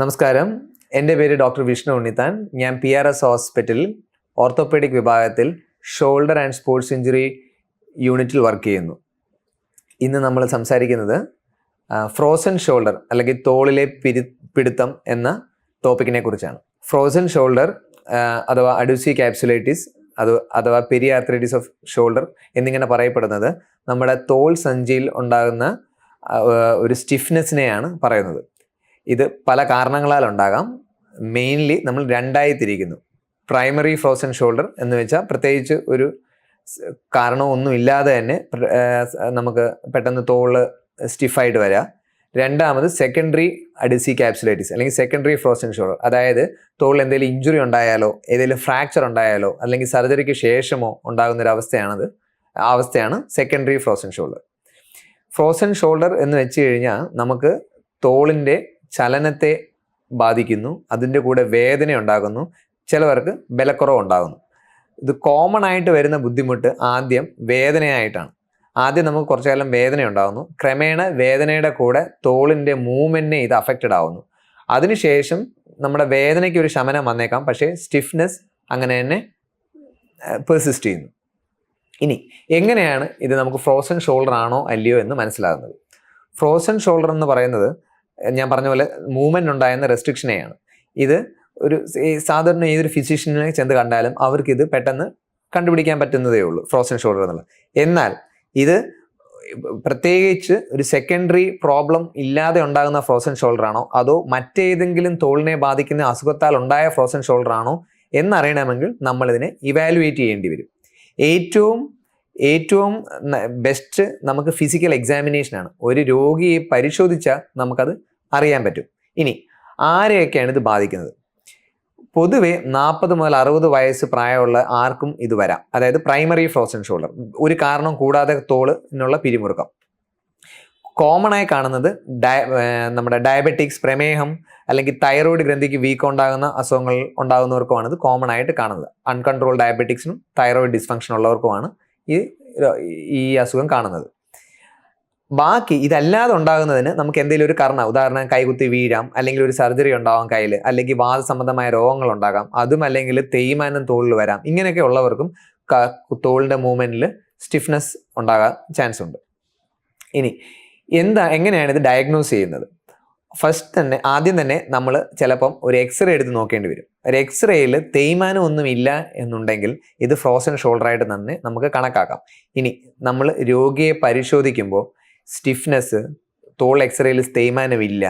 നമസ്കാരം. എന്റെ പേര് ഡോക്ടർ വിഷ്ണു ഉണ്ണിത്താൻ. ഞാൻ പി ആർ എസ് ഹോസ്പിറ്റലിൽ ഓർത്തോപെഡിക് വിഭാഗത്തിൽ ഷോൾഡർ ആൻഡ് സ്പോർട്സ് ഇഞ്ചുറി യൂണിറ്റിൽ വർക്ക് ചെയ്യുന്നു. ഇന്ന് നമ്മൾ സംസാരിക്കുന്നത് ഫ്രോസൺ ഷോൾഡർ അല്ലെങ്കിൽ തോളിലെ പിരി പിടുത്തം എന്ന ടോപ്പിക്കിനെ കുറിച്ചാണ്. ഫ്രോസൺ ഷോൾഡർ അഥവാ അഡ്യൂസി ക്യാപ്സുലൈറ്റിസ് അത് അഥവാ പെരിയാർത്രൈറ്റിസ് ഓഫ് ഷോൾഡർ എന്നിങ്ങനെ പറയപ്പെടുന്നത് നമ്മുടെ തോൾ സഞ്ചിയിൽ ഉണ്ടാകുന്ന ഒരു സ്റ്റിഫ്നെസ്സിനെയാണ് പറയുന്നത്. ഇത് പല കാരണങ്ങളാൽ ഉണ്ടാകാം. മെയിൻലി നമ്മൾ രണ്ടായി തിരിക്കുന്നു പ്രൈമറി ഫ്രോസൺ ഷോൾഡർ എന്ന് വെച്ചാൽ പ്രത്യേകിച്ച് ഒരു കാരണമൊന്നും ഇല്ലാതെ തന്നെ നമുക്ക് പെട്ടെന്ന് തോൾ സ്റ്റിഫായിട്ട് വരാം. രണ്ടാമത് സെക്കൻഡറി അഡിസി ക്യാപ്സുലൈറ്റിസ് അല്ലെങ്കിൽ സെക്കൻഡറി ഫ്രോസൺ ഷോൾഡർ അതായത് തോളിൽ എന്തെങ്കിലും ഇഞ്ചുറി ഉണ്ടായാലോ ഏതെങ്കിലും ഫ്രാക്ചർ ഉണ്ടായാലോ അല്ലെങ്കിൽ സർജറിക്ക് ശേഷമോ ഉണ്ടാകുന്ന ഒരു അവസ്ഥയാണത്. അവസ്ഥയാണ് secondary frozen shoulder frozen shoulder എന്ന് വെച്ച് കഴിഞ്ഞാൽ നമുക്ക് തോളിന്റെ ചലനത്തെ ബാധിക്കുന്നു അതിന്റെ കൂടെ വേദന ഉണ്ടാകുന്നു ചിലവർക്ക് ബലക്കുറവ് ഉണ്ടാകുന്നു. ഇത് കോമൺ ആയിട്ട് വരുന്ന ബുദ്ധിമുട്ട് ആദ്യം വേദനയായിട്ടാണ്. ആദ്യം നമുക്ക് കുറച്ചു കാലം വേദന ഉണ്ടാകുന്നു. ക്രമേണ വേദനയുടെ കൂടെ തോളിന്റെ മൂവ്മെന്റിനെ ഇത് അഫക്റ്റഡ് ആവുന്നു. അതിനുശേഷം നമ്മുടെ വേദനയ്ക്ക് ഒരു ശമനം വന്നേക്കാം. പക്ഷേ സ്റ്റിഫ്നെസ് അങ്ങനെ തന്നെ പെർസിസ്റ്റ് ചെയ്യുന്നു. ഇനി എങ്ങനെയാണ് ഇത് നമുക്ക് ഫ്രോസൺ ഷോൾഡർ ആണോ അല്ലയോ എന്ന് മനസ്സിലാകുന്നത്. ഫ്രോസൺ ഷോൾഡർ എന്ന് പറയുന്നത് ഞാൻ പറഞ്ഞ പോലെ മൂവ്മെന്റ് ഉണ്ടായിരുന്ന റെസ്ട്രിക്ഷനെയാണ് ഇത് ഒരു സാധാരണ ഏതൊരു ഫിസിഷ്യനെ ചെന്ന് കണ്ടാലും അവർക്ക് ഇത് പെട്ടെന്ന് കണ്ടുപിടിക്കാൻ പറ്റുന്നതേ ഉള്ളൂ ഫ്രോസൺ ഷോൾഡർ എന്നുള്ളത് എന്നാൽ ഇത് പ്രത്യേകിച്ച് ഒരു സെക്കൻഡറി പ്രോബ്ലം ഇല്ലാതെ ഉണ്ടാകുന്ന ഫ്രോസൺ ഷോൾഡർ ആണോ അതോ മറ്റേതെങ്കിലും തോളിനെ ബാധിക്കുന്ന അസുഖത്താൽ ഉണ്ടായ ഫ്രോസൺ ഷോൾഡർ ആണോ എന്നറിയണമെങ്കിൽ നമ്മൾ ഇതിനെ ഇവാലുവേറ്റ് ചെയ്യേണ്ടി വരും. ഏറ്റവും ഏറ്റവും ബെസ്റ്റ് നമുക്ക് ഫിസിക്കൽ എക്സാമിനേഷൻ ആണ്. ഒരു രോഗിയെ പരിശോധിച്ചാൽ നമുക്കത് അറിയാൻ പറ്റും. ഇനി ആരെയൊക്കെയാണ് ഇത് ബാധിക്കുന്നത്? പൊതുവെ നാൽപ്പത് മുതൽ അറുപത് വയസ്സ് പ്രായമുള്ള ആർക്കും ഇത് വരാം. അതായത് പ്രൈമറി ഫ്രോസൺ ഷോൾഡർ ഒരു കാരണം കൂടാതെ തോളിനുള്ള പിരിമുറുക്കം. കോമൺ ആയി കാണുന്നത് ഡയ നമ്മുടെ ഡയബറ്റിക്സ് പ്രമേഹം അല്ലെങ്കിൽ തൈറോയിഡ് ഗ്രന്ഥിക്ക് വീക്ക് ഉണ്ടാകുന്ന അസുഖങ്ങൾ ഉണ്ടാകുന്നവർക്കുമാണ് ഇത് കോമൺ ആയിട്ട് കാണുന്നത്. അൺകൺട്രോൾ ഡയബറ്റിക്സിനും തൈറോയിഡ് ഡിസ്ഫങ്ഷൻ ഉള്ളവർക്കുമാണ് ഈ ഈ അസുഖം കാണുന്നത്. ബാക്കി ഇതല്ലാതെ ഉണ്ടാകുന്നതിന് നമുക്ക് എന്തെങ്കിലും ഒരു കാരണം ഉദാഹരണം കൈകുത്തി വീഴാം അല്ലെങ്കിൽ ഒരു സർജറി ഉണ്ടാവാം കയ്യിൽ അല്ലെങ്കിൽ വാദ സംബന്ധമായ രോഗങ്ങൾ ഉണ്ടാകാം അതും അല്ലെങ്കിൽ തേയ്മാനം തോളിൽ വരാം ഇങ്ങനെയൊക്കെ ഉള്ളവർക്കും തോളിന്റെ മൂവ്മെന്റിൽ സ്റ്റിഫ്നെസ് ഉണ്ടാകാൻ ചാൻസ് ഉണ്ട്. ഇനി എന്താ എങ്ങനെയാണ് ഇത് ഡയഗ്നോസ് ചെയ്യുന്നത്? ഫസ്റ്റ് തന്നെ ആദ്യം തന്നെ നമ്മൾ ചിലപ്പം ഒരു എക്സ്റേ എടുത്ത് നോക്കേണ്ടി വരും. ഒരു എക്സ്റേയിൽ തേയ്മാനം ഒന്നും ഇല്ല എന്നുണ്ടെങ്കിൽ ഇത് ഫ്രോസൺ ഷോൾഡറായിട്ട് തന്നെ നമുക്ക് കണക്കാക്കാം. ഇനി നമ്മൾ രോഗിയെ പരിശോധിക്കുമ്പോൾ സ്റ്റിഫ്നെസ് തോൾ എക്സ്റേയിൽ തേയ്മാനമില്ല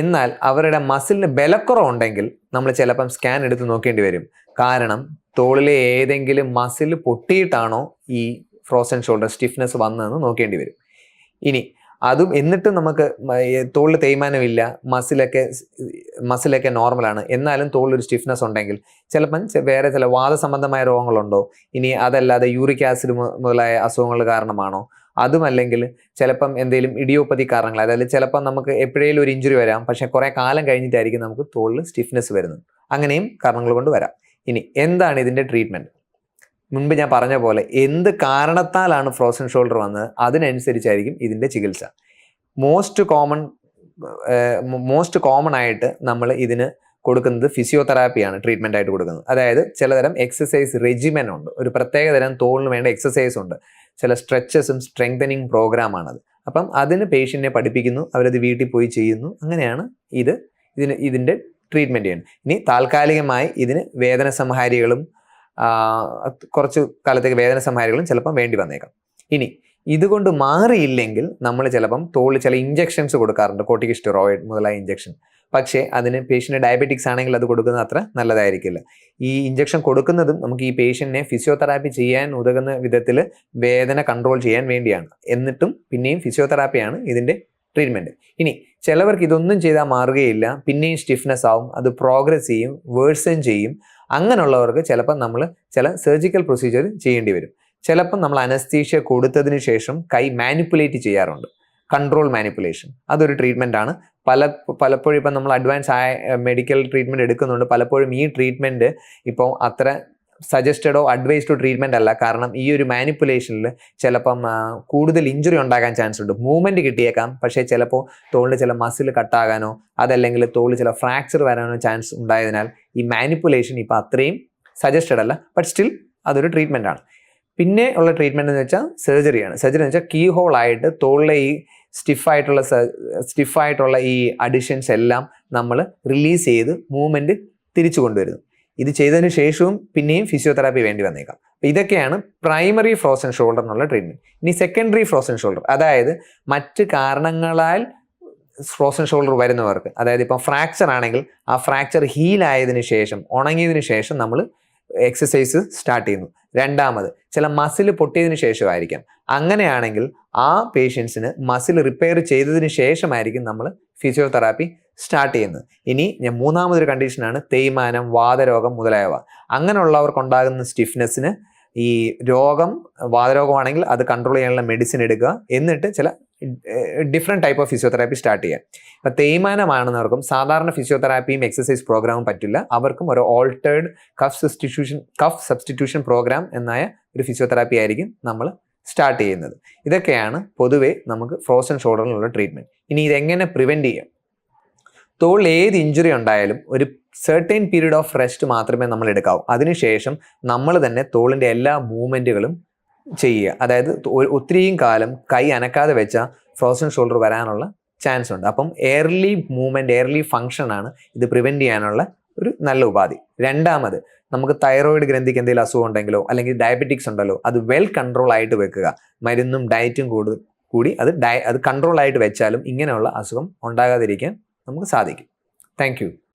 എന്നാൽ അവരുടെ മസിലിന് ബലക്കുറവുണ്ടെങ്കിൽ നമ്മൾ ചിലപ്പം സ്കാൻ എടുത്ത് നോക്കേണ്ടി വരും. കാരണം തോളിലെ ഏതെങ്കിലും മസിൽ പൊട്ടിയിട്ടാണോ ഈ ഫ്രോസൺ ഷോൾഡർ സ്റ്റിഫ്നെസ് വന്നതെന്ന് നോക്കേണ്ടി വരും. ഇനി അതും എന്നിട്ടും നമുക്ക് തോളിൽ തേയ്മാനമില്ല മസിലൊക്കെ മസിലൊക്കെ നോർമലാണ് എന്നാലും തോളിലൊരു സ്റ്റിഫ്നെസ് ഉണ്ടെങ്കിൽ ചിലപ്പം വേറെ ചില വാദസംബന്ധമായ രോഗങ്ങളുണ്ടോ? ഇനി അതല്ലാതെ യൂറിക് ആസിഡ് മുതലായ അസുഖങ്ങൾ കാരണമാണോ? അതുമല്ലെങ്കിൽ ചിലപ്പം എന്തെങ്കിലും ഇഡിയോപ്പതി കാരണങ്ങൾ അതായത് ചിലപ്പം നമുക്ക് എപ്പോഴേലും ഒരു ഇഞ്ചുറി വരാം പക്ഷേ കുറേ കാലം കഴിഞ്ഞിട്ടായിരിക്കും നമുക്ക് തോളിൽ സ്റ്റിഫ്നെസ് വരുന്നത്. അങ്ങനെയും കാരണങ്ങൾ കൊണ്ട് വരാം. ഇനി എന്താണ് ഇതിന്റെ ട്രീറ്റ്മെന്റ് മുൻപ് ഞാൻ പറഞ്ഞ പോലെ എന്ത് കാരണത്താലാണ് ഫ്രോസൺ ഷോൾഡർ വന്നത്? അതിനനുസരിച്ചായിരിക്കും ഇതിന്റെ ചികിത്സ. മോസ്റ്റ് കോമൺ മോസ്റ്റ് കോമൺ ആയിട്ട് നമ്മൾ ഇതിന് കൊടുക്കുന്നത് ഫിസിയോതെറാപ്പിയാണ് ട്രീറ്റ്മെന്റ് ആയിട്ട് കൊടുക്കുന്നത്. അതായത് ചിലതരം എക്സസൈസ് റെജിമെൻ ഉണ്ട്. ഒരു പ്രത്യേകതരം തോളിന് വേണ്ട എക്സസൈസ് ഉണ്ട്. ചില സ്ട്രെച്ചസും സ്ട്രെങ്തനിങ് പ്രോഗ്രാമാണത് അപ്പം അതിന് പേഷ്യന്റിനെ പഠിപ്പിക്കുന്നു അവരത് വീട്ടിൽ പോയി ചെയ്യുന്നു. അങ്ങനെയാണ് ഇത് ഇതിന് ഇതിന്റെ ട്രീറ്റ്മെന്റ് ചെയ്യുന്നത്. ഇനി താൽക്കാലികമായി ഇതിന് വേദന സംഹാരികളും കുറച്ച് കാലത്തേക്ക് വേദന സംഹാരികളും ചിലപ്പം വേണ്ടി വന്നേക്കാം. ഇനി ഇതുകൊണ്ട് മാറിയില്ലെങ്കിൽ നമ്മൾ ചിലപ്പം തോളിൽ ചില ഇഞ്ചെക്ഷൻസ് കൊടുക്കാറുണ്ട്. കോട്ടിക്കിസ്റ്ററോയിഡ് മുതലായ ഇഞ്ചെക്ഷൻ പക്ഷേ അതിന് പേഷ്യന്റ് ഡയബറ്റിക്സ് ആണെങ്കിൽ അത് കൊടുക്കുന്നത് അത്ര നല്ലതായിരിക്കില്ല. ഈ ഇഞ്ചക്ഷൻ കൊടുക്കുന്നതും നമുക്ക് ഈ പേഷ്യന്റിനെ ഫിസിയോതെറാപ്പി ചെയ്യാൻ ഉതകുന്ന വിധത്തിൽ വേദന കൺട്രോൾ ചെയ്യാൻ വേണ്ടിയാണ്. എന്നിട്ടും പിന്നെയും ഫിസിയോതെറാപ്പിയാണ് ഇതിന്റെ ട്രീറ്റ്മെന്റ് ഇനി ചിലവർക്ക് ഇതൊന്നും ചെയ്താൽ മാറുകയില്ല പിന്നെയും സ്റ്റിഫ്നെസ് ആവും അത് പ്രോഗ്രസ് ചെയ്യും വേഴ്സൺ ചെയ്യും. അങ്ങനെയുള്ളവർക്ക് ചിലപ്പോൾ നമ്മൾ ചില സർജിക്കൽ പ്രൊസീജിയർ ചെയ്യേണ്ടി വരും. ചിലപ്പം നമ്മൾ അനസ്തീഷ്യ കൊടുത്തതിന് ശേഷം കൈ മാനിപ്പുലേറ്റ് ചെയ്യാറുണ്ട്. കൺട്രോൾ മാനിപ്പുലേഷൻ അതൊരു ട്രീറ്റ്മെന്റ് ആണ്. പല പലപ്പോഴും ഇപ്പം നമ്മൾ അഡ്വാൻസ് ആയ മെഡിക്കൽ ട്രീറ്റ്മെന്റ് എടുക്കുന്നുണ്ട്. പലപ്പോഴും ഈ ട്രീറ്റ്മെന്റ് ഇപ്പോൾ അത്ര സജസ്റ്റഡോ അഡ്വൈസ്ഡോ ട്രീറ്റ്മെന്റ് അല്ല. കാരണം ഈ ഒരു മാനിപ്പുലേഷനിൽ ചിലപ്പം കൂടുതൽ ഇഞ്ചുറി ഉണ്ടാകാൻ ചാൻസ് ഉണ്ട്. മൂവ്മെന്റ് കിട്ടിയേക്കാം. പക്ഷേ ചിലപ്പോൾ തോളിൽ ചില മസിൽ കട്ടാകാനോ അതല്ലെങ്കിൽ തോളിൽ ചില ഫ്രാക്ചർ വരാനോ ചാൻസ് ഉണ്ടായതിനാൽ ഈ മാനിപ്പുലേഷൻ ഇപ്പോൾ അത്രയും സജസ്റ്റഡ് അല്ല. ബട്ട് സ്റ്റിൽ അതൊരു ട്രീറ്റ്മെന്റ് ആണ്. പിന്നെ ഉള്ള ട്രീറ്റ്മെന്റ് എന്ന് വെച്ചാൽ സർജറിയാണ് സർജറി എന്ന് വെച്ചാൽ കീ ഹോൾ ആയിട്ട് തോളിലെ ഈ സ്റ്റിഫായിട്ടുള്ള സ്റ്റിഫായിട്ടുള്ള ഈ അഡിഷൻസ് എല്ലാം നമ്മൾ റിലീസ് ചെയ്ത് മൂവ്മെന്റ് തിരിച്ചു കൊണ്ടുവരുന്നു. ഇത് ചെയ്തതിന് ശേഷവും പിന്നെയും ഫിസിയോതെറാപ്പി വേണ്ടി വന്നേക്കാം. ഇതൊക്കെയാണ് പ്രൈമറി ഫ്രോസൺ ഷോൾഡർ എന്നുള്ള ട്രീറ്റ്മെന്റ് ഇനി സെക്കൻഡറി ഫ്രോസൺ ഷോൾഡർ അതായത് മറ്റ് കാരണങ്ങളാൽ ഫ്രോസൺ ഷോൾഡർ വരുന്നവർക്ക് അതായത് ഇപ്പം ഫ്രാക്ചർ ആണെങ്കിൽ ആ ഫ്രാക്ചർ ഹീൽ ആയതിനു ശേഷം ഉണങ്ങിയതിനു ശേഷം നമ്മൾ എക്സസൈസ് സ്റ്റാർട്ട് ചെയ്യുന്നു. രണ്ടാമത് ചില മസിൽ പൊട്ടിയതിന് ശേഷമായിരിക്കാം. അങ്ങനെയാണെങ്കിൽ ആ പേഷ്യൻസിന് മസിൽ റിപ്പയർ ചെയ്തതിന് ശേഷമായിരിക്കും നമ്മൾ ഫിസിയോതെറാപ്പി സ്റ്റാർട്ട് ചെയ്യുന്നത്. ഇനി ഞാൻ മൂന്നാമതൊരു കണ്ടീഷനാണ് തേയ്മാനം വാതരോഗം മുതലായവ. അങ്ങനെയുള്ളവർക്കുണ്ടാകുന്ന സ്റ്റിഫ്നെസ്സിന് ഈ രോഗം വാതരോഗമാണെങ്കിൽ അത് കൺട്രോൾ ചെയ്യാനുള്ള മെഡിസിൻ എടുക്കുക. എന്നിട്ട് ചില different type of physiotherapy start ചെയ്യാം ഇപ്പം തേയ്മാനമാണെന്നവർക്കും സാധാരണ ഫിസിയോതെറാപ്പിയും എക്സസൈസ് പ്രോഗ്രാമും പറ്റില്ല. അവർക്കും ഒരു altered cuff substitution cuff substitution program എന്നായ ഒരു ഫിസിയോതെറാപ്പി ആയിരിക്കും നമ്മൾ സ്റ്റാർട്ട് ചെയ്യുന്നത്. ഇതൊക്കെയാണ് പൊതുവേ നമുക്ക് ഫ്രോസൺ ഷോൾഡറിനുള്ള ട്രീറ്റ്മെന്റ് ഇനി ഇതെങ്ങനെ പ്രിവെന്റ് ചെയ്യാം? തോളിൽ ഏത് ഇഞ്ചുറി ഉണ്ടായാലും ഒരു സെർട്ടൈൻ പീരീഡ് ഓഫ് റെസ്റ്റ് മാത്രമേ നമ്മൾ എടുക്കാവൂ. അതിനുശേഷം നമ്മൾ തന്നെ തോളിന്റെ എല്ലാ മൂവ്മെന്റുകളും ചെയ്യുക. അതായത് ഒത്തിരിയും കാലം കൈ അനക്കാതെ വെച്ച ഫ്രോസൺ ഷോൾഡർ വരാനുള്ള ചാൻസ് ഉണ്ട്. അപ്പം എയർലി മൂവ്മെന്റ് എയർലി ഫങ്ഷൻ ആണ് ഇത് പ്രിവെന്റ് ചെയ്യാനുള്ള ഒരു നല്ല ഉപാധി. രണ്ടാമത് നമുക്ക് തൈറോയിഡ് ഗ്രന്ഥിക്ക് എന്തെങ്കിലും അസുഖം ഉണ്ടെങ്കിലോ അല്ലെങ്കിൽ ഡയബറ്റിക്സ് ഉണ്ടല്ലോ അത് വെൽ കൺട്രോൾ ആയിട്ട് വെക്കുക. മരുന്നും ഡയറ്റും കൂടുതൽ കൂടി അത് ഡയ അത് കൺട്രോൾ ആയിട്ട് വെച്ചാലും ഇങ്ങനെയുള്ള അസുഖം ഉണ്ടാകാതിരിക്കാൻ നമുക്ക് സാധിക്കും. താങ്ക്